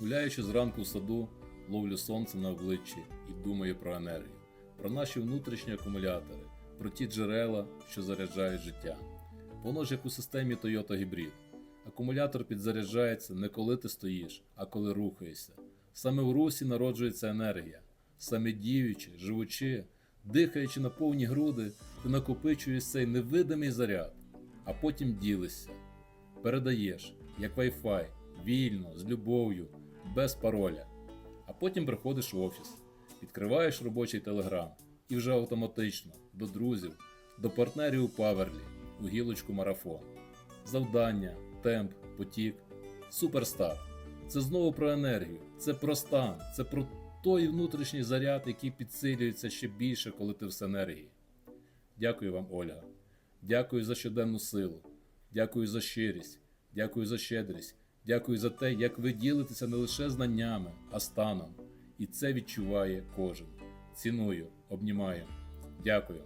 Гуляючи зранку в саду, ловлю сонце на обличчі і думаю про енергію, про наші внутрішні акумулятори, про ті джерела, що заряджають життя. Воно ж як у системі Toyota Hybrid. Акумулятор підзаряджається не коли ти стоїш, а коли рухаєшся. Саме в русі народжується енергія. Саме діючи, живучи, дихаючи на повні груди, ти накопичуєш цей невидимий заряд, а потім ділишся. Передаєш, як Wi-Fi, вільно, з любов'ю, без пароля. А потім приходиш в офіс, відкриваєш робочий телеграм і вже автоматично до друзів, до партнерів у Паверлі, у гілочку марафон. Завдання, темп, потік, суперстар. Це знову про енергію, це про стан, це про той внутрішній заряд, який підсилюється ще більше, коли ти в синергії. Дякую вам, Ольга. Дякую за щоденну силу. Дякую за щирість, дякую за щедрість, дякую за те, як ви ділитеся не лише знаннями, а станом. І це відчуває кожен. Ціную, обнімаю. Дякую.